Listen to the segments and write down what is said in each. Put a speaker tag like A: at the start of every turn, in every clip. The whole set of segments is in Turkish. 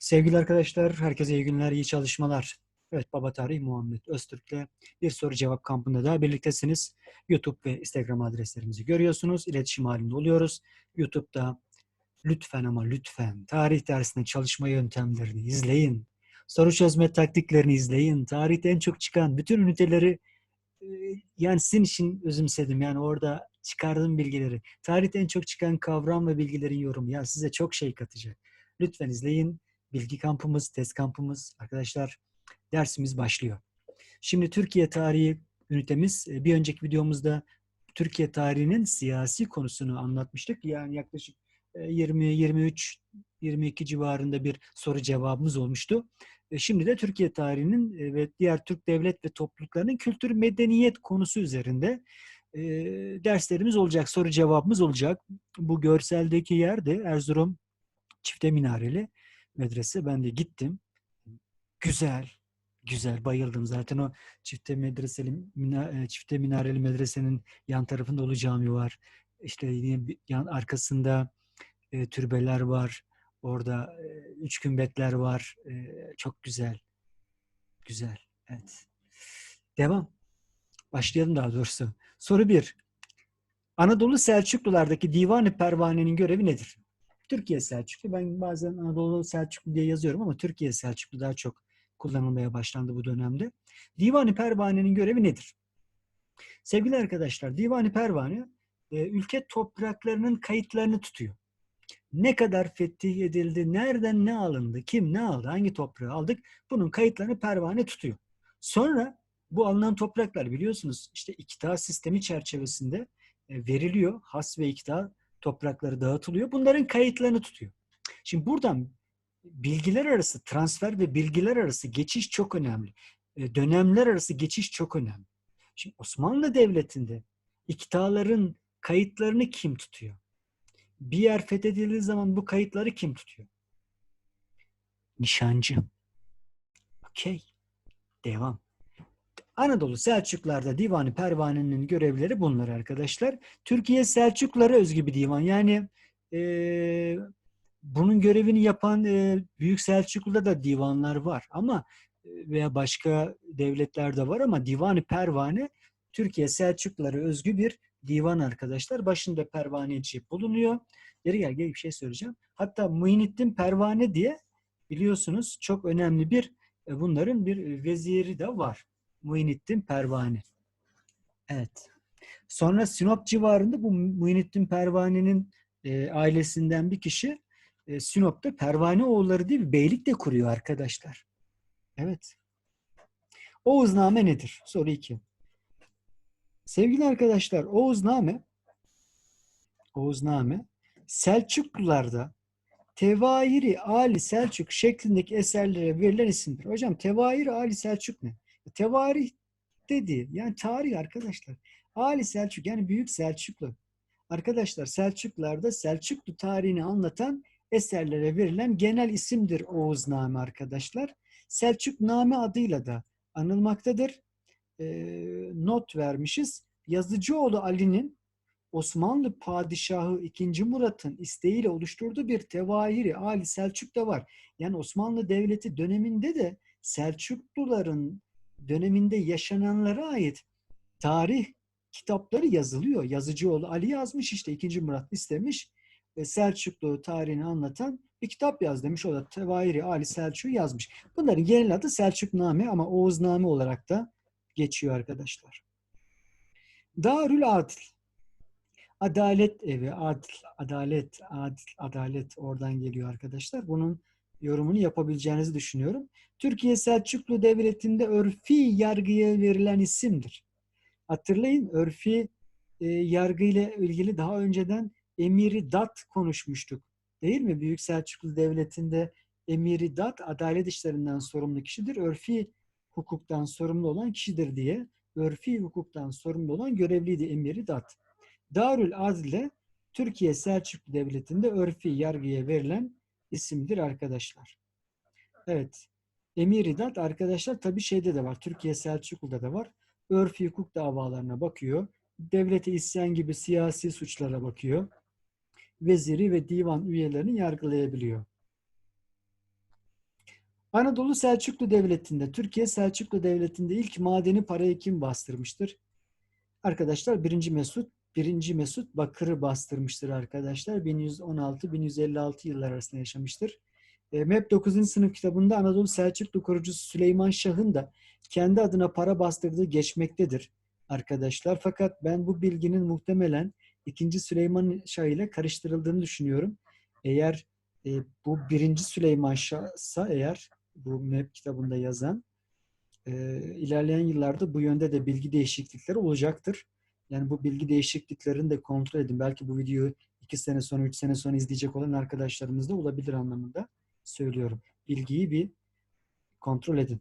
A: Sevgili arkadaşlar, herkese iyi günler, iyi çalışmalar. Evet, Baba Tarih Muhammed Öztürk'le bir soru cevap kampında daha birliktesiniz. YouTube ve Instagram adreslerimizi görüyorsunuz. İletişim halinde oluyoruz. YouTube'da lütfen ama lütfen tarih dersinde çalışma yöntemlerini izleyin. Soru çözme taktiklerini izleyin. Tarihte en çok çıkan bütün üniteleri e, yani sizin için özümsedim. Yani orada çıkardığım bilgileri. Tarihte en çok çıkan kavram ve bilgilerin yorumu. Ya size çok şey katacak. Lütfen izleyin bilgi kampımız, test kampımız. Arkadaşlar dersimiz başlıyor. Şimdi Türkiye tarihi ünitemiz e, bir önceki videomuzda Türkiye tarihinin siyasi konusunu anlatmıştık. Yani yaklaşık 20 23 22 civarında bir soru cevabımız olmuştu. E, şimdi de Türkiye tarihinin e, ve diğer Türk devlet ve topluluklarının kültür medeniyet konusu üzerinde derslerimiz olacak, soru cevabımız olacak. Bu görseldeki yer de Erzurum Çifte Minareli medrese. Ben de gittim. Güzel, güzel. Bayıldım. Zaten o çifte medreseli, mina, çifte minareli medresenin yan tarafında Ulu Cami var. İşte yine yan arkasında e, türbeler var. Orada e, üç kümbetler var. E, çok güzel. Güzel. Evet. Devam. Başlayalım daha doğrusu. Soru bir. Anadolu Selçuklulardaki Divan-ı Pervane'nin görevi nedir? Türkiye Selçuklu. Ben bazen Anadolu Selçuklu diye yazıyorum ama Türkiye Selçuklu daha çok kullanılmaya başlandı bu dönemde. Divan-ı Pervane'nin görevi nedir? Sevgili arkadaşlar, Divan-ı Pervane ülke topraklarının kayıtlarını tutuyor. Ne kadar fetih edildi, nereden ne alındı, kim ne aldı, hangi toprağı aldık bunun kayıtlarını pervane tutuyor. Sonra bu alınan topraklar biliyorsunuz işte iktidar sistemi çerçevesinde e, veriliyor. Has ve iktidar toprakları dağıtılıyor. Bunların kayıtlarını tutuyor. Şimdi buradan bilgiler arası transfer ve bilgiler arası geçiş çok önemli. E, dönemler arası geçiş çok önemli. Şimdi Osmanlı Devleti'nde iktidarların kayıtlarını kim tutuyor? Bir yer fethedildiği zaman bu kayıtları kim tutuyor? Nişancı. Okey. Devam. Anadolu Selçuklarda Divanı Pervane'nin görevleri bunlar arkadaşlar. Türkiye Selçuklara özgü bir divan. Yani e, bunun görevini yapan e, Büyük Selçuklu'da da divanlar var ama veya başka devletlerde var ama Divanı Pervane Türkiye Selçuklulara özgü bir divan arkadaşlar. Başında pervaneci bulunuyor. Geri gel gel bir şey söyleyeceğim. Hatta Muhyiddin Pervane diye biliyorsunuz çok önemli bir bunların bir veziri de var. Muhyiddin Pervane. Evet. Sonra Sinop civarında bu Muhyiddin Pervane'nin e, ailesinden bir kişi e, Sinop'ta Pervane oğulları diye bir beylik de kuruyor arkadaşlar. Evet. Oğuzname nedir? Soru 2. Sevgili arkadaşlar Oğuzname Oğuzname Selçuklularda Tevahiri Ali Selçuk şeklindeki eserlere verilen isimdir. Hocam Tevahiri Ali Selçuk ne? Tevarih dedi. Yani tarih arkadaşlar. Ali Selçuk yani Büyük Selçuklu. Arkadaşlar Selçuklarda Selçuklu tarihini anlatan eserlere verilen genel isimdir Oğuzname arkadaşlar. Selçukname adıyla da anılmaktadır. E, not vermişiz. Yazıcıoğlu Ali'nin Osmanlı Padişahı 2. Murat'ın isteğiyle oluşturduğu bir tevahiri Ali Selçuk da var. Yani Osmanlı Devleti döneminde de Selçukluların döneminde yaşananlara ait tarih kitapları yazılıyor. Yazıcıoğlu Ali yazmış işte 2. Murat istemiş ve Selçuklu tarihini anlatan bir kitap yaz demiş. O da Tevahiri Ali Selçuk yazmış. Bunların genel adı Selçukname ama Oğuzname olarak da geçiyor arkadaşlar. Darül Adil. Adalet evi, adil, adalet, adil, adalet oradan geliyor arkadaşlar. Bunun yorumunu yapabileceğinizi düşünüyorum. Türkiye Selçuklu Devleti'nde örfi yargıya verilen isimdir. Hatırlayın örfi e, yargı ile ilgili daha önceden Emiri Dat konuşmuştuk. Değil mi? Büyük Selçuklu Devleti'nde Emiri Dat adalet işlerinden sorumlu kişidir. Örfi hukuktan sorumlu olan kişidir diye. Örfi hukuktan sorumlu olan görevliydi Emiri Dat. Darül Adile Türkiye Selçuklu Devleti'nde örfi yargıya verilen isimdir arkadaşlar. Evet. Emiridat arkadaşlar tabii şeyde de var. Türkiye Selçuklu'da da var. Örfi hukuk davalarına bakıyor. Devlete isyan gibi siyasi suçlara bakıyor. Veziri ve divan üyelerini yargılayabiliyor. Anadolu Selçuklu Devleti'nde, Türkiye Selçuklu Devleti'nde ilk madeni parayı kim bastırmıştır? Arkadaşlar 1. Mesut, 1. Mesut Bakır'ı bastırmıştır arkadaşlar. 1116-1156 yıllar arasında yaşamıştır. E, MEP 9. sınıf kitabında Anadolu Selçuklu kurucusu Süleyman Şah'ın da kendi adına para bastırdığı geçmektedir arkadaşlar. Fakat ben bu bilginin muhtemelen 2. Süleyman Şah ile karıştırıldığını düşünüyorum. Eğer e, bu 1. Süleyman Şah'sa eğer bu MEP kitabında yazan e, ilerleyen yıllarda bu yönde de bilgi değişiklikleri olacaktır. Yani bu bilgi değişikliklerini de kontrol edin. Belki bu videoyu 2 sene sonra, 3 sene sonra izleyecek olan arkadaşlarımız da olabilir anlamında söylüyorum. Bilgiyi bir kontrol edin.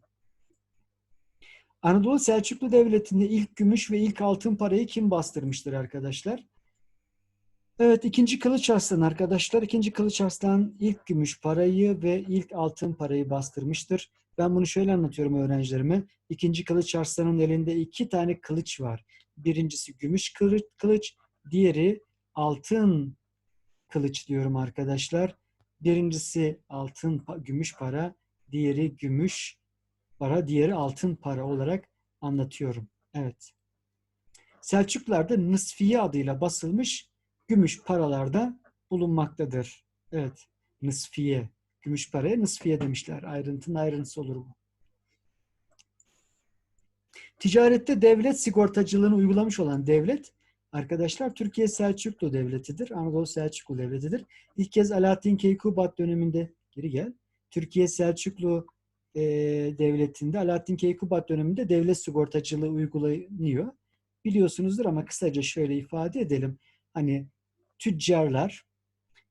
A: Anadolu Selçuklu Devleti'nde ilk gümüş ve ilk altın parayı kim bastırmıştır arkadaşlar? Evet, ikinci Kılıç Arslan arkadaşlar. İkinci Kılıç Arslan ilk gümüş parayı ve ilk altın parayı bastırmıştır. Ben bunu şöyle anlatıyorum öğrencilerime. İkinci Kılıç Arslan'ın elinde iki tane kılıç var. Birincisi gümüş kılıç, diğeri altın kılıç diyorum arkadaşlar. Birincisi altın, gümüş para, diğeri gümüş para, diğeri altın para olarak anlatıyorum. Evet. Selçuklar'da Nısfiye adıyla basılmış gümüş paralarda bulunmaktadır. Evet. Nısfiye. Gümüş paraya nısfiye demişler. Ayrıntının ayrıntısı olur bu. Ticarette devlet sigortacılığını uygulamış olan devlet Arkadaşlar Türkiye Selçuklu Devleti'dir. Anadolu Selçuklu Devleti'dir. İlk kez Alaaddin Keykubat döneminde geri gel. Türkiye Selçuklu e, Devleti'nde Alaaddin Keykubat döneminde devlet sigortacılığı uygulanıyor. Biliyorsunuzdur ama kısaca şöyle ifade edelim. Hani tüccarlar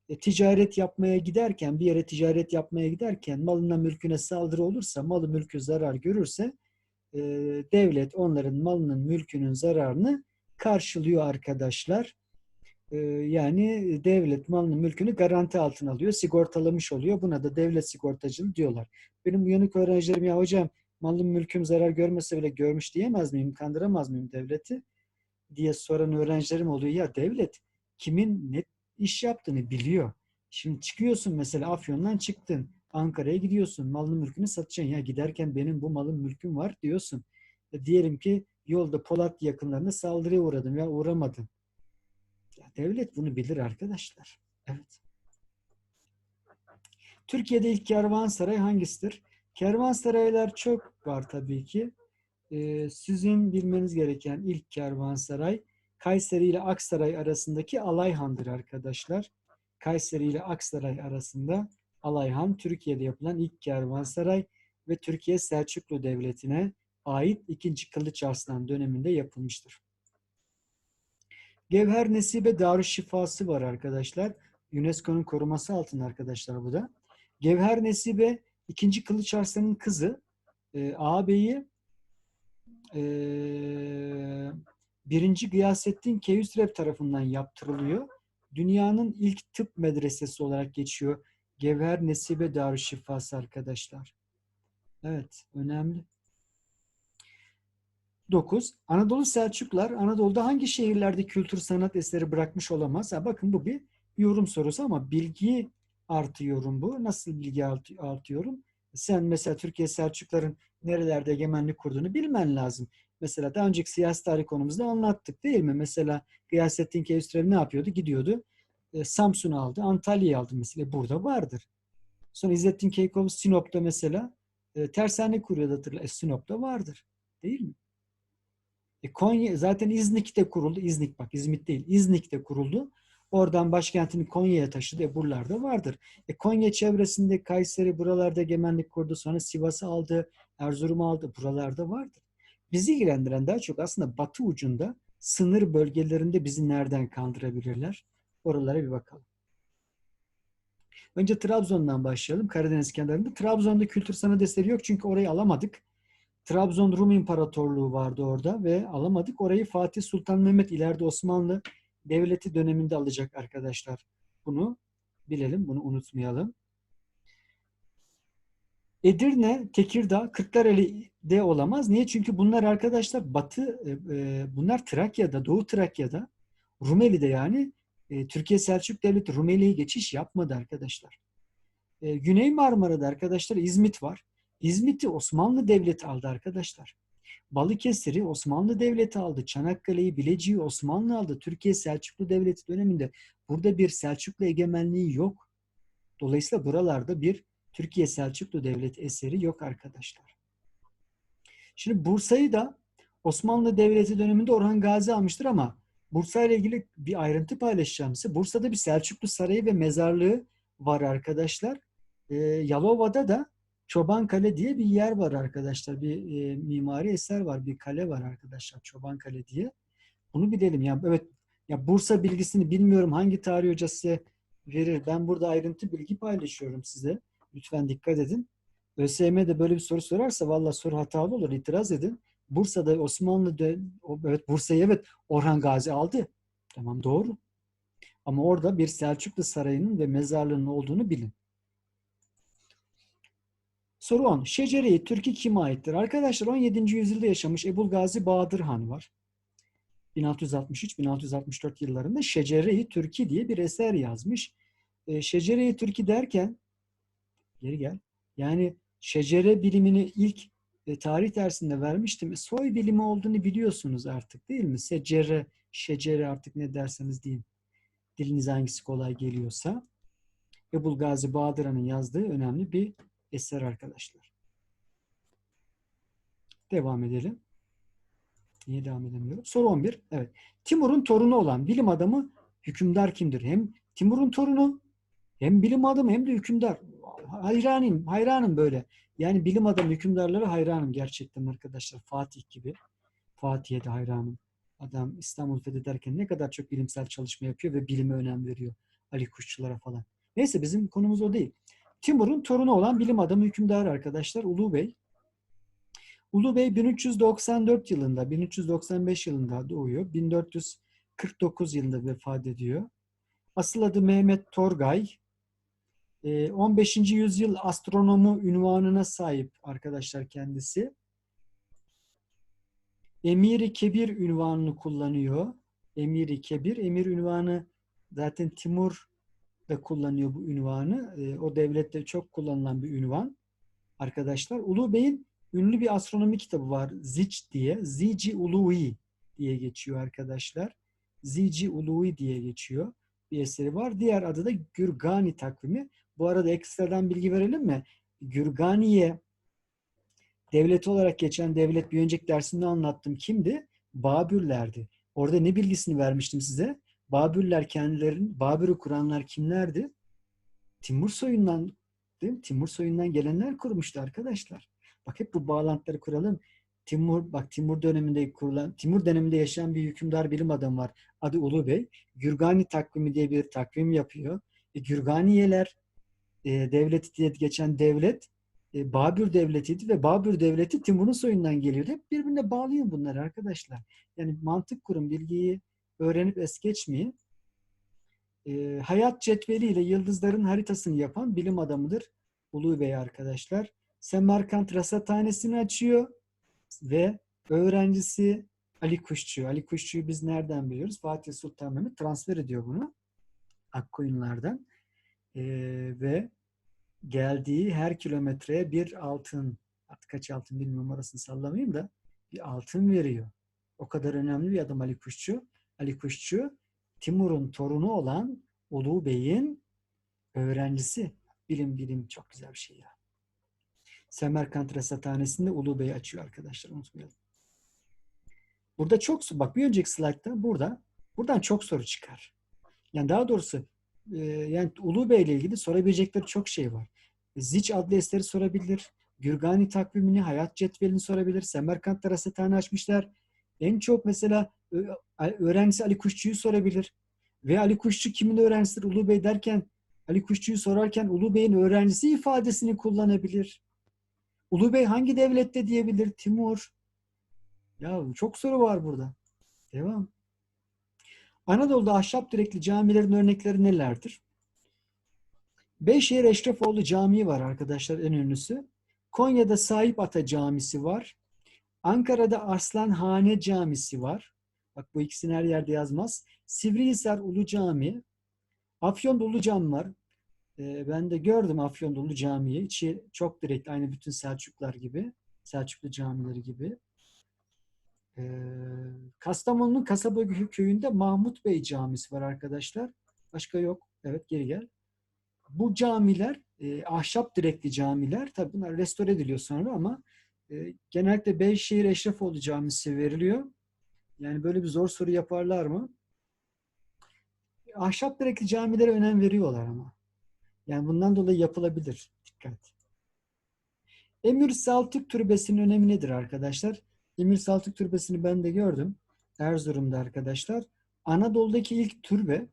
A: e, ticaret yapmaya giderken, bir yere ticaret yapmaya giderken malına mülküne saldırı olursa, malı mülkü zarar görürse e, devlet onların malının mülkünün zararını karşılıyor arkadaşlar. Ee, yani devlet malını mülkünü garanti altına alıyor, sigortalamış oluyor. Buna da devlet sigortacılığı diyorlar. Benim uyanık öğrencilerim ya hocam malım mülküm zarar görmese bile görmüş diyemez miyim, kandıramaz mıyım devleti diye soran öğrencilerim oluyor. Ya devlet kimin ne iş yaptığını biliyor. Şimdi çıkıyorsun mesela Afyon'dan çıktın. Ankara'ya gidiyorsun. Malını mülkünü satacaksın. Ya giderken benim bu malım mülküm var diyorsun. E diyelim ki yolda Polat yakınlarına saldırıya uğradım ya uğramadım. Ya devlet bunu bilir arkadaşlar. Evet. Türkiye'de ilk kervansaray hangisidir? Kervansaraylar çok var tabii ki. Ee, sizin bilmeniz gereken ilk kervansaray Kayseri ile Aksaray arasındaki Alayhan'dır arkadaşlar. Kayseri ile Aksaray arasında Alayhan Türkiye'de yapılan ilk kervansaray ve Türkiye Selçuklu Devleti'ne ait 2. Kılıç Arslan döneminde yapılmıştır. Gevher Nesibe Darüşşifası var arkadaşlar. UNESCO'nun koruması altında arkadaşlar bu da. Gevher Nesibe 2. Kılıç Arslan'ın kızı e, ağabeyi e, 1. Gıyasettin Keyhüsrev tarafından yaptırılıyor. Dünyanın ilk tıp medresesi olarak geçiyor. Gevher Nesibe Darüşşifası arkadaşlar. Evet, önemli. 9. Anadolu Selçuklar Anadolu'da hangi şehirlerde kültür sanat eseri bırakmış olamaz? Ha, bakın bu bir yorum sorusu ama bilgi artıyorum bu. Nasıl bilgi artıyorum? Sen mesela Türkiye Selçukların nerelerde egemenlik kurduğunu bilmen lazım. Mesela daha önceki siyasi tarih konumuzda anlattık değil mi? Mesela Gıyasettin Keyhüsrev ne yapıyordu? Gidiyordu. E, Samsun'u aldı, Antalya'yı aldı mesela. Burada vardır. Sonra İzzettin Keykubat Sinop'ta mesela e, tersane kuruyordu hatırla. E, Sinop'ta vardır. Değil mi? E Konya zaten İznik'te kuruldu. İznik bak İzmit değil. İznik'te kuruldu. Oradan başkentini Konya'ya taşıdı. E buralarda vardır. E Konya çevresinde Kayseri buralarda egemenlik kurdu. Sonra Sivas'ı aldı. Erzurum'u aldı. Buralarda vardır. Bizi ilgilendiren daha çok aslında batı ucunda sınır bölgelerinde bizi nereden kandırabilirler? Oralara bir bakalım. Önce Trabzon'dan başlayalım. Karadeniz kenarında. Trabzon'da kültür sanat eseri yok çünkü orayı alamadık. Trabzon Rum İmparatorluğu vardı orada ve alamadık. Orayı Fatih Sultan Mehmet ileride Osmanlı Devleti döneminde alacak arkadaşlar. Bunu bilelim, bunu unutmayalım. Edirne, Tekirdağ, Kırklareli'de olamaz. Niye? Çünkü bunlar arkadaşlar Batı, e, e, bunlar Trakya'da, Doğu Trakya'da, Rumeli'de yani e, Türkiye Selçuk Devleti Rumeli'ye geçiş yapmadı arkadaşlar. Güney Marmara'da arkadaşlar İzmit var. İzmit'i Osmanlı Devleti aldı arkadaşlar. Balıkesir'i Osmanlı Devleti aldı. Çanakkale'yi, Bilecik'i Osmanlı aldı. Türkiye Selçuklu Devleti döneminde burada bir Selçuklu egemenliği yok. Dolayısıyla buralarda bir Türkiye Selçuklu Devleti eseri yok arkadaşlar. Şimdi Bursa'yı da Osmanlı Devleti döneminde Orhan Gazi almıştır ama Bursa ile ilgili bir ayrıntı paylaşacağım size. Bursa'da bir Selçuklu Sarayı ve mezarlığı var arkadaşlar. Ee, Yalova'da da Çoban Kale diye bir yer var arkadaşlar. Bir e, mimari eser var, bir kale var arkadaşlar. Çoban Kale diye. Bunu bilelim. Ya evet ya Bursa bilgisini bilmiyorum hangi tarih hocası verir. Ben burada ayrıntı bilgi paylaşıyorum size. Lütfen dikkat edin. ÖSYM'de böyle bir soru sorarsa valla soru hatalı olur. İtiraz edin. Bursa'da Osmanlı evet Bursa'yı evet Orhan Gazi aldı. Tamam doğru. Ama orada bir Selçuklu sarayının ve mezarlığının olduğunu bilin. Soru 10. Şecere-i Türk'ü kime aittir? Arkadaşlar 17. yüzyılda yaşamış Ebul Gazi Bahadır Han var. 1663-1664 yıllarında Şecere-i diye bir eser yazmış. E, Şecere-i Türki derken geri gel. Yani şecere bilimini ilk e, tarih dersinde vermiştim. Soy bilimi olduğunu biliyorsunuz artık değil mi? Secere, şecere artık ne derseniz deyin. Diliniz hangisi kolay geliyorsa. Ebul Gazi Bahadıra'nın yazdığı önemli bir eser arkadaşlar. Devam edelim. Niye devam edemiyorum? Soru 11. Evet. Timur'un torunu olan bilim adamı hükümdar kimdir? Hem Timur'un torunu hem bilim adamı hem de hükümdar. Hayranım, hayranım böyle. Yani bilim adamı hükümdarlara hayranım gerçekten arkadaşlar. Fatih gibi. Fatih'e de hayranım. Adam İstanbul fethederken ne kadar çok bilimsel çalışma yapıyor ve bilime önem veriyor. Ali Kuşçulara falan. Neyse bizim konumuz o değil. Timur'un torunu olan bilim adamı hükümdar arkadaşlar Ulu Bey. Ulu Bey 1394 yılında, 1395 yılında doğuyor. 1449 yılında vefat ediyor. Asıl adı Mehmet Torgay. 15. Ee, yüzyıl astronomu ünvanına sahip arkadaşlar kendisi. Emiri Kebir ünvanını kullanıyor. Emiri Kebir, emir ünvanı zaten Timur da kullanıyor bu ünvanı. Ee, o devlette çok kullanılan bir ünvan. Arkadaşlar Ulu Bey'in ünlü bir astronomi kitabı var. Zic diye. Zici Ului diye geçiyor arkadaşlar. Zici Ului diye geçiyor. Bir eseri var. Diğer adı da Gürgani takvimi. Bu arada ekstradan bilgi verelim mi? Gürganiye devlet olarak geçen devlet bir önceki dersinde anlattım. Kimdi? Babürlerdi. Orada ne bilgisini vermiştim size? Babürler kendilerin, Babür'ü kuranlar kimlerdi? Timur soyundan, değil mi? Timur soyundan gelenler kurmuştu arkadaşlar. Bak hep bu bağlantıları kuralım. Timur, bak Timur döneminde kurulan, Timur döneminde yaşayan bir hükümdar bilim adamı var. Adı Ulu Bey. Gürgani takvimi diye bir takvim yapıyor. E, Gürganiyeler e, devleti diye geçen devlet e, Babür devletiydi ve Babür devleti Timur'un soyundan geliyordu. Hep birbirine bağlıyor bunlar arkadaşlar. Yani mantık kurun, bilgiyi öğrenip es geçmeyin. E, hayat cetveliyle yıldızların haritasını yapan bilim adamıdır Ulu Bey arkadaşlar. Semerkant Rasathanesi'ni açıyor ve öğrencisi Ali Kuşçu. Ali Kuşçu'yu biz nereden biliyoruz? Fatih Sultan Mehmet transfer ediyor bunu Akkoyunlardan. Ee, ve geldiği her kilometreye bir altın, artık kaç altın bilmiyorum orasını sallamayayım da bir altın veriyor. O kadar önemli bir adam Ali Kuşçu. Ali Kuşçu Timur'un torunu olan Ulu Bey'in öğrencisi. Bilim bilim çok güzel bir şey ya. Semerkant Rasathanesi'nde Ulu Bey açıyor arkadaşlar unutmayalım. Burada çok bak bir önceki slaytta burada buradan çok soru çıkar. Yani daha doğrusu e, yani Ulu Bey ile ilgili sorabilecekleri çok şey var. Ziç adlı eseri sorabilir. Gürgani takvimini, hayat cetvelini sorabilir. Semerkant'ta rasathane açmışlar. En çok mesela öğrencisi Ali Kuşçu'yu sorabilir. Ve Ali Kuşçu kimin öğrencisidir Ulu Bey derken Ali Kuşçu'yu sorarken Ulu Bey'in öğrencisi ifadesini kullanabilir. Ulu Bey hangi devlette diyebilir? Timur. Ya çok soru var burada. Devam. Anadolu'da ahşap direkli camilerin örnekleri nelerdir? Beyşehir Eşrefoğlu Camii var arkadaşlar en ünlüsü. Konya'da Sahip Ata Camisi var. Ankara'da Arslanhane Camisi var. Bak bu ikisini her yerde yazmaz. Sivrihisar Ulu Cami. Afyon'da Ulu Cami var. E, ben de gördüm Afyon'da Camii'yi. İçi çok direkt aynı bütün Selçuklar gibi. Selçuklu camileri gibi. E, Kastamonu'nun Kasaba köyünde Mahmut Bey Camisi var arkadaşlar. Başka yok. Evet geri gel. Bu camiler e, ahşap direkli camiler. Tabii bunlar restore ediliyor sonra ama e, genellikle Beyşehir Eşrefoğlu Camisi veriliyor. Yani böyle bir zor soru yaparlar mı? Ahşap direkli camilere önem veriyorlar ama. Yani bundan dolayı yapılabilir. Dikkat. Emir Saltuk Türbesi'nin önemi nedir arkadaşlar? Emir Saltuk Türbesi'ni ben de gördüm. Erzurum'da arkadaşlar. Anadolu'daki ilk türbe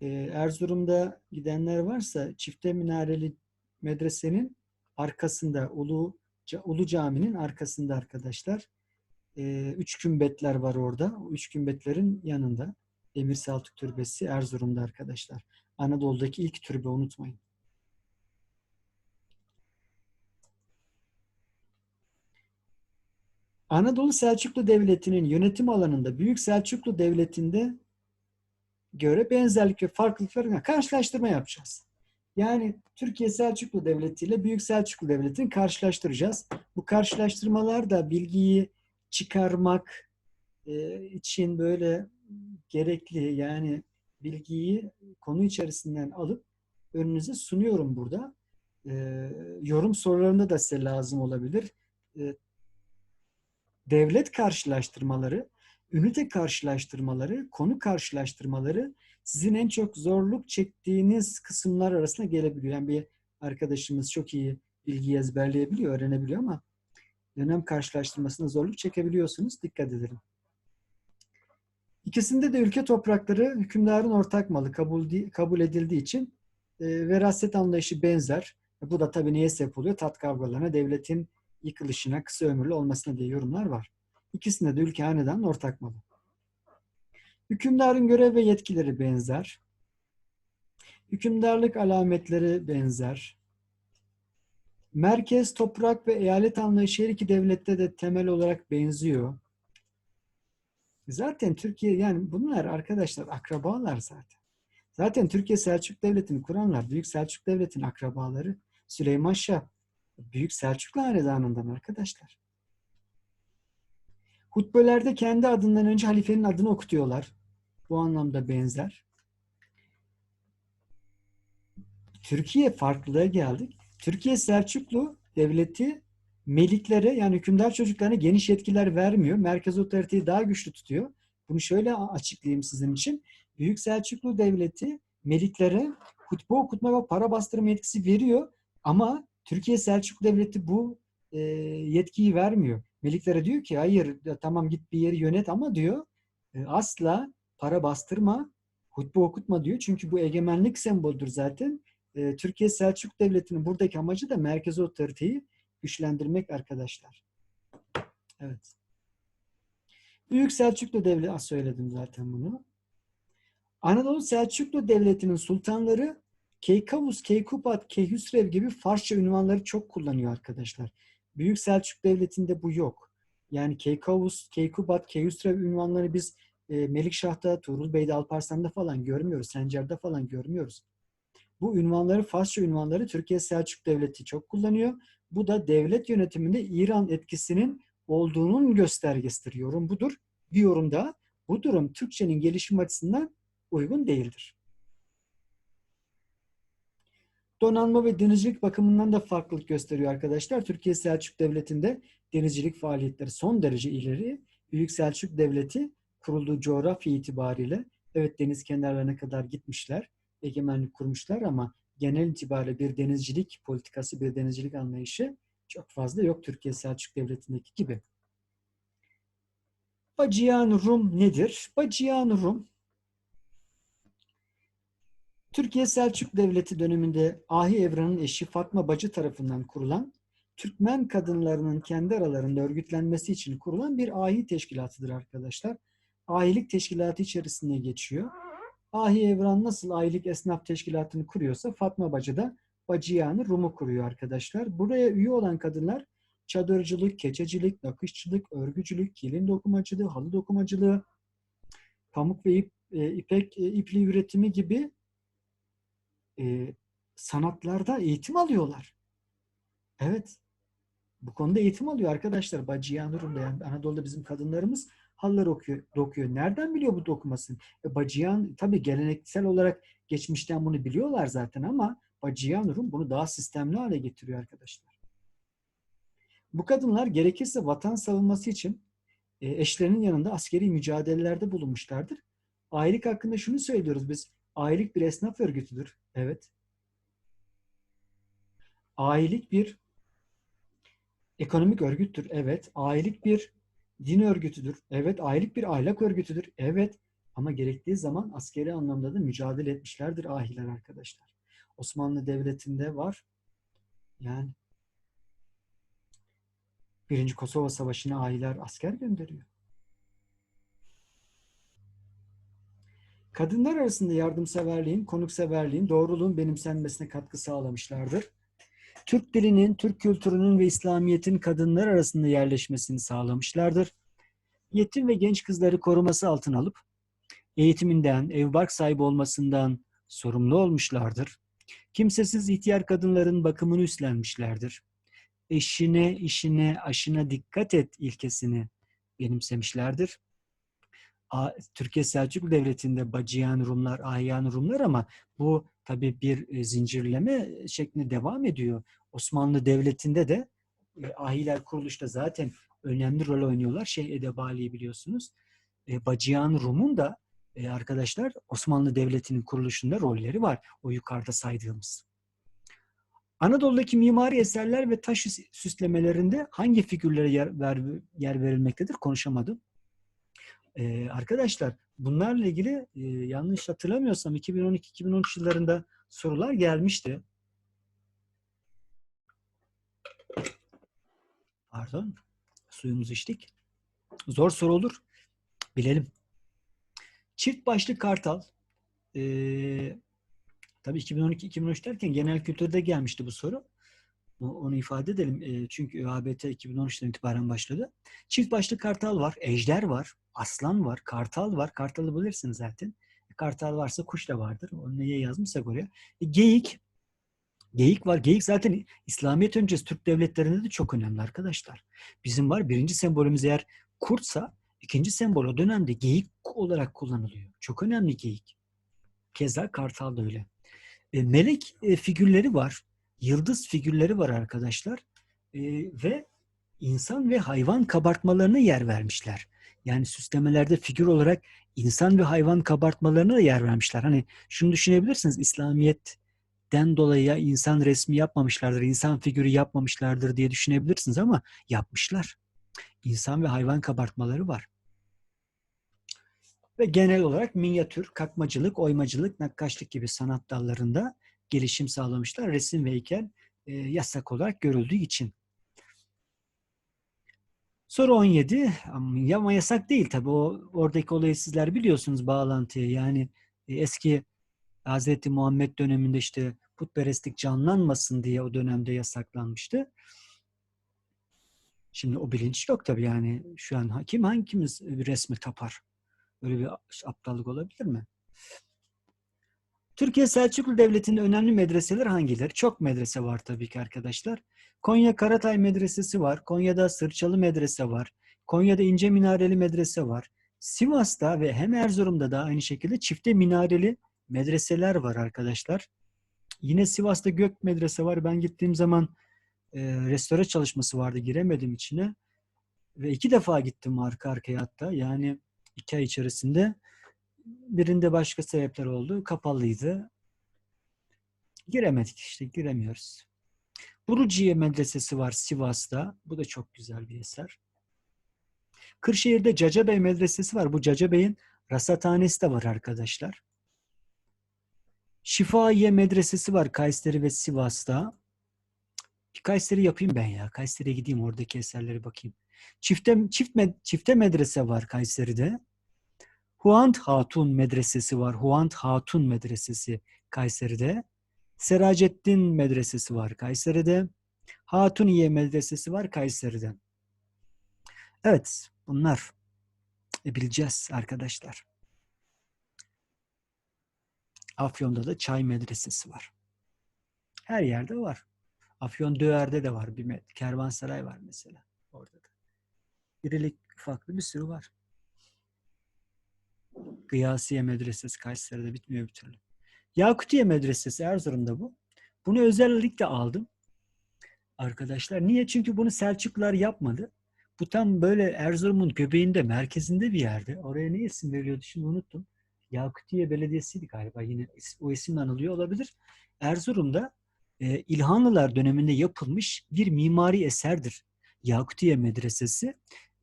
A: e, Erzurum'da gidenler varsa çifte minareli medresenin arkasında Ulu Ulu Cami'nin arkasında arkadaşlar. E, üç kümbetler var orada. Üç kümbetlerin yanında. Emir Saltuk Türbesi Erzurum'da arkadaşlar. Anadolu'daki ilk türbe unutmayın. Anadolu Selçuklu Devleti'nin yönetim alanında Büyük Selçuklu Devleti'nde göre benzerlik ve farklılıklarına karşılaştırma yapacağız. Yani Türkiye Selçuklu Devleti ile Büyük Selçuklu Devleti'ni karşılaştıracağız. Bu karşılaştırmalar da bilgiyi çıkarmak e, için böyle gerekli yani bilgiyi konu içerisinden alıp önünüze sunuyorum burada. E, yorum sorularında da size lazım olabilir. Devlet karşılaştırmaları, ünite karşılaştırmaları, konu karşılaştırmaları sizin en çok zorluk çektiğiniz kısımlar arasında gelebiliyor. Yani bir arkadaşımız çok iyi bilgi ezberleyebiliyor, öğrenebiliyor ama dönem karşılaştırmasında zorluk çekebiliyorsunuz. Dikkat edelim. İkisinde de ülke toprakları hükümdarın ortak malı kabul, kabul edildiği için e, veraset anlayışı benzer. Bu da tabii neye sebep oluyor? Tat kavgalarına, devletin yıkılışına, kısa ömürlü olmasına diye yorumlar var. İkisinde de ülke hanedanın ortak malı. Hükümdarın görev ve yetkileri benzer. Hükümdarlık alametleri benzer. Merkez, toprak ve eyalet anlayışı her iki devlette de temel olarak benziyor. Zaten Türkiye yani bunlar arkadaşlar akrabalar zaten. Zaten Türkiye Selçuk Devleti'ni kuranlar Büyük Selçuk Devleti'nin akrabaları Süleyman Şah Büyük Selçuklu Hanedanı'ndan arkadaşlar. Hutbelerde kendi adından önce halifenin adını okutuyorlar. Bu anlamda benzer. Türkiye farklılığa geldik. Türkiye Selçuklu devleti meliklere yani hükümdar çocuklarına geniş yetkiler vermiyor. Merkez otoriteyi daha güçlü tutuyor. Bunu şöyle açıklayayım sizin için. Büyük Selçuklu Devleti meliklere hutbe okutma ve para bastırma yetkisi veriyor. Ama Türkiye Selçuklu Devleti bu e, yetkiyi vermiyor. Meliklere diyor ki hayır tamam git bir yeri yönet ama diyor e, asla para bastırma, hutbe okutma diyor. Çünkü bu egemenlik semboldür zaten. E, Türkiye Selçuk Devleti'nin buradaki amacı da merkez otoriteyi güçlendirmek arkadaşlar. Evet. Büyük Selçuklu Devleti, az söyledim zaten bunu. Anadolu Selçuklu Devleti'nin sultanları Keykavus, Keykubat, Keyhüsrev gibi Farsça ünvanları çok kullanıyor arkadaşlar. Büyük Selçuk Devleti'nde bu yok. Yani Keykavus, Keykubat, Keyhüsrev ünvanları biz e, Melikşah'ta, Tuğrul Bey'de, Alparslan'da falan görmüyoruz. Sencer'de falan görmüyoruz. Bu ünvanları, Farsça ünvanları Türkiye Selçuk Devleti çok kullanıyor. Bu da devlet yönetiminde İran etkisinin olduğunun göstergesidir. Yorum budur. Bir yorumda bu durum Türkçenin gelişim açısından uygun değildir. Donanma ve denizcilik bakımından da farklılık gösteriyor arkadaşlar. Türkiye Selçuk Devleti'nde denizcilik faaliyetleri son derece ileri. Büyük Selçuk Devleti kurulduğu coğrafya itibariyle evet deniz kenarlarına kadar gitmişler, egemenlik kurmuşlar ama genel itibariyle bir denizcilik politikası, bir denizcilik anlayışı çok fazla yok Türkiye Selçuk Devleti'ndeki gibi. Bacıyan Rum nedir? Bacıyan Rum Türkiye Selçuk Devleti döneminde Ahi Evran'ın eşi Fatma Bacı tarafından kurulan Türkmen kadınlarının kendi aralarında örgütlenmesi için kurulan bir ahi teşkilatıdır arkadaşlar. Ahilik teşkilatı içerisinde geçiyor. Ahi Evran nasıl ahilik esnaf teşkilatını kuruyorsa Fatma Bacı da Bacıyanı Rum'u kuruyor arkadaşlar. Buraya üye olan kadınlar çadırcılık, keçecilik, nakışçılık, örgücülük, kilin dokumacılığı, halı dokumacılığı, pamuk ve ip, e, ipek e, ipliği üretimi gibi e, sanatlarda eğitim alıyorlar. Evet. Bu konuda eğitim alıyor arkadaşlar. Bacıya Nur'un da yani Anadolu'da bizim kadınlarımız halılar okuyor, dokuyor. Nereden biliyor bu dokumasını? E, Bacıyan tabii geleneksel olarak geçmişten bunu biliyorlar zaten ama Bacıya Nur'un bunu daha sistemli hale getiriyor arkadaşlar. Bu kadınlar gerekirse vatan savunması için e, eşlerinin yanında askeri mücadelelerde bulunmuşlardır. Ailelik hakkında şunu söylüyoruz biz. Ailelik bir esnaf örgütüdür. Evet. Ailelik bir ekonomik örgüttür. Evet. Ailelik bir din örgütüdür. Evet. Ailelik bir ahlak örgütüdür. Evet. Ama gerektiği zaman askeri anlamda da mücadele etmişlerdir ahiler arkadaşlar. Osmanlı Devleti'nde var. Yani Birinci Kosova Savaşı'na ahiler asker gönderiyor. Kadınlar arasında yardımseverliğin, konukseverliğin, doğruluğun benimsenmesine katkı sağlamışlardır. Türk dilinin, Türk kültürünün ve İslamiyet'in kadınlar arasında yerleşmesini sağlamışlardır. Yetim ve genç kızları koruması altına alıp eğitiminden, ev bark sahibi olmasından sorumlu olmuşlardır. Kimsesiz ihtiyar kadınların bakımını üstlenmişlerdir. Eşine, işine, aşına dikkat et ilkesini benimsemişlerdir. Türkiye Selçuklu Devleti'nde Bacıyan Rumlar, Ahyan Rumlar ama bu tabii bir e, zincirleme şeklinde devam ediyor. Osmanlı Devleti'nde de e, ahiler kuruluşta zaten önemli rol oynuyorlar. Şeyh Edebali biliyorsunuz. E, Bacıyan Rum'un da arkadaşlar Osmanlı Devleti'nin kuruluşunda rolleri var. O yukarıda saydığımız. Anadolu'daki mimari eserler ve taş süslemelerinde hangi figürlere yer, ver, yer verilmektedir? Konuşamadım. Ee, arkadaşlar bunlarla ilgili e, yanlış hatırlamıyorsam 2012-2013 yıllarında sorular gelmişti. Pardon. Suyumuzu içtik. Zor soru olur. Bilelim. Çift başlı kartal. Ee, tabii 2012-2013 derken genel kültürde gelmişti bu soru. Onu ifade edelim. Çünkü ÖABT 2013'ten itibaren başladı. Çift başlı kartal var, ejder var, aslan var, kartal var. Kartalı bilirsiniz zaten. E, kartal varsa kuş da vardır. Onu neye yazmışsak oraya. E, geyik. Geyik var. Geyik zaten İslamiyet öncesi Türk devletlerinde de çok önemli arkadaşlar. Bizim var birinci sembolümüz eğer kurtsa ikinci sembol o dönemde geyik olarak kullanılıyor. Çok önemli geyik. Keza kartal da öyle. E, melek figürleri var yıldız figürleri var arkadaşlar. E, ve insan ve hayvan kabartmalarına yer vermişler. Yani süslemelerde figür olarak insan ve hayvan kabartmalarına da yer vermişler. Hani şunu düşünebilirsiniz İslamiyet'ten dolayı ya insan resmi yapmamışlardır, insan figürü yapmamışlardır diye düşünebilirsiniz ama yapmışlar. İnsan ve hayvan kabartmaları var. Ve genel olarak minyatür, kakmacılık, oymacılık, nakkaşlık gibi sanat dallarında gelişim sağlamışlar. Resim ve heykel e, yasak olarak görüldüğü için. Soru 17 ama yasak değil tabi o oradaki olayı sizler biliyorsunuz bağlantıyı yani e, eski Hazreti Muhammed döneminde işte putperestlik canlanmasın diye o dönemde yasaklanmıştı. Şimdi o bilinç yok tabi yani şu an kim hangimiz bir resmi tapar? Böyle bir aptallık olabilir mi? Türkiye Selçuklu Devleti'nin önemli medreseler hangileri? Çok medrese var tabii ki arkadaşlar. Konya Karatay Medresesi var. Konya'da Sırçalı Medrese var. Konya'da İnce Minareli Medrese var. Sivas'ta ve hem Erzurum'da da aynı şekilde çifte minareli medreseler var arkadaşlar. Yine Sivas'ta Gök Medrese var. Ben gittiğim zaman e, restore çalışması vardı. Giremedim içine. Ve iki defa gittim arka arkaya hatta. Yani iki ay içerisinde. Birinde başka sebepler oldu. Kapalıydı. Giremedik işte. Giremiyoruz. Buruciye Medresesi var Sivas'ta. Bu da çok güzel bir eser. Kırşehir'de Caca Bey Medresesi var. Bu Caca Bey'in rasathanesi de var arkadaşlar. Şifaiye Medresesi var Kayseri ve Sivas'ta. Bir Kayseri yapayım ben ya. Kayseri'ye gideyim oradaki eserlere bakayım. Çifte, çift med, çifte medrese var Kayseri'de. Huant Hatun Medresesi var. Huant Hatun Medresesi Kayseri'de. Seracettin Medresesi var Kayseri'de. Hatuniye Medresesi var Kayseri'de. Evet, bunlar e, bileceğiz arkadaşlar. Afyon'da da Çay Medresesi var. Her yerde var. Afyon Döğer'de de var. Bir kervansaray var mesela orada da. İrilik ufaklı bir sürü var. Gıyasiye Medresesi Kayseri'de bitmiyor bir türlü. Yakutiye Medresesi Erzurum'da bu. Bunu özellikle aldım. Arkadaşlar niye? Çünkü bunu Selçuklular yapmadı. Bu tam böyle Erzurum'un göbeğinde, merkezinde bir yerde. Oraya ne isim veriliyordu şimdi unuttum. Yakutiye Belediyesi'ydi galiba yine o isimle anılıyor olabilir. Erzurum'da e, İlhanlılar döneminde yapılmış bir mimari eserdir. Yakutiye Medresesi.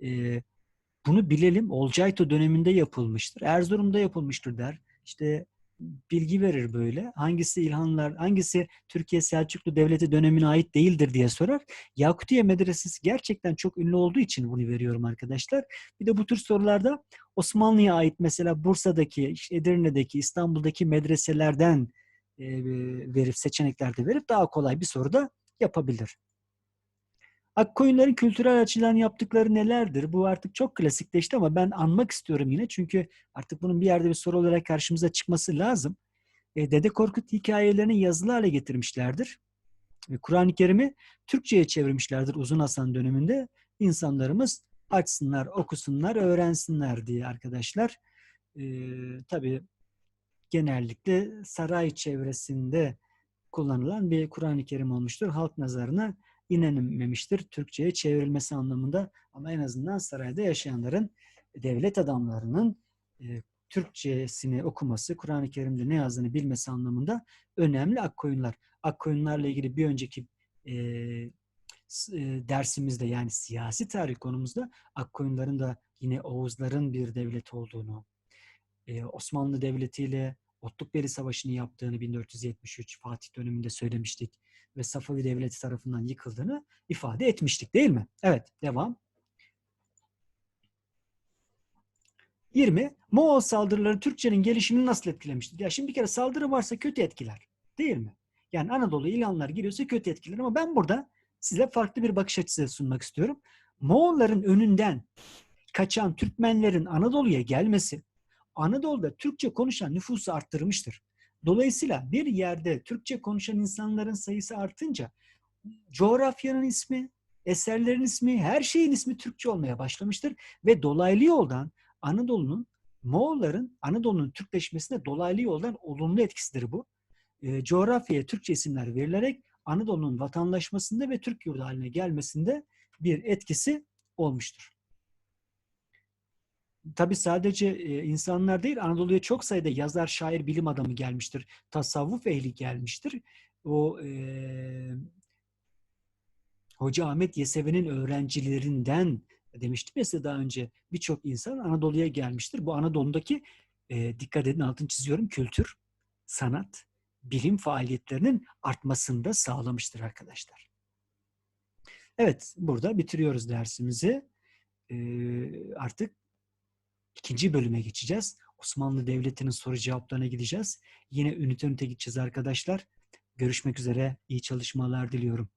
A: E, bunu bilelim. Olcayto döneminde yapılmıştır. Erzurum'da yapılmıştır der. İşte bilgi verir böyle. Hangisi İlhanlılar, hangisi Türkiye Selçuklu Devleti dönemine ait değildir diye sorar. Yakutiye Medresesi gerçekten çok ünlü olduğu için bunu veriyorum arkadaşlar. Bir de bu tür sorularda Osmanlı'ya ait mesela Bursa'daki, Edirne'deki, İstanbul'daki medreselerden e, verip seçeneklerde verip daha kolay bir soru da yapabilir. Akkoyunların kültürel açıdan yaptıkları nelerdir? Bu artık çok klasikleşti ama ben anmak istiyorum yine. Çünkü artık bunun bir yerde bir soru olarak karşımıza çıkması lazım. E, Dede Korkut hikayelerini yazılı hale getirmişlerdir. Ve Kur'an-ı Kerim'i Türkçe'ye çevirmişlerdir uzun Hasan döneminde. İnsanlarımız açsınlar, okusunlar, öğrensinler diye arkadaşlar. E, tabii genellikle saray çevresinde kullanılan bir Kur'an-ı Kerim olmuştur. Halk nazarına inanılmamıştır Türkçe'ye çevrilmesi anlamında ama en azından sarayda yaşayanların, devlet adamlarının e, Türkçesini okuması, Kur'an-ı Kerim'de ne yazdığını bilmesi anlamında önemli Akkoyunlar. Akkoyunlarla ilgili bir önceki e, e, dersimizde yani siyasi tarih konumuzda Akkoyunların da yine Oğuzların bir devlet olduğunu, e, Osmanlı Devleti ile Otlukbeli Savaşı'nı yaptığını 1473 Fatih döneminde söylemiştik ve Safavi Devleti tarafından yıkıldığını ifade etmiştik değil mi? Evet, devam. 20. Moğol saldırıları Türkçenin gelişimini nasıl etkilemiştir? Ya şimdi bir kere saldırı varsa kötü etkiler. Değil mi? Yani Anadolu ilanlar giriyorsa kötü etkiler ama ben burada size farklı bir bakış açısı sunmak istiyorum. Moğolların önünden kaçan Türkmenlerin Anadolu'ya gelmesi Anadolu'da Türkçe konuşan nüfusu arttırmıştır. Dolayısıyla bir yerde Türkçe konuşan insanların sayısı artınca coğrafyanın ismi, eserlerin ismi, her şeyin ismi Türkçe olmaya başlamıştır ve dolaylı yoldan Anadolu'nun Moğolların Anadolu'nun Türkleşmesine dolaylı yoldan olumlu etkisidir bu. E, coğrafyaya Türkçe isimler verilerek Anadolu'nun vatandaşmasında ve Türk yurdu haline gelmesinde bir etkisi olmuştur. Tabi sadece e, insanlar değil Anadolu'ya çok sayıda yazar, şair, bilim adamı gelmiştir. Tasavvuf ehli gelmiştir. O e, Hoca Ahmet Yesevi'nin öğrencilerinden demiştim ya size daha önce birçok insan Anadolu'ya gelmiştir. Bu Anadolu'daki e, dikkat edin altını çiziyorum kültür, sanat, bilim faaliyetlerinin artmasını da sağlamıştır arkadaşlar. Evet burada bitiriyoruz dersimizi. E, artık ikinci bölüme geçeceğiz. Osmanlı Devleti'nin soru cevaplarına gideceğiz. Yine ünite ünite gideceğiz arkadaşlar. Görüşmek üzere. İyi çalışmalar diliyorum.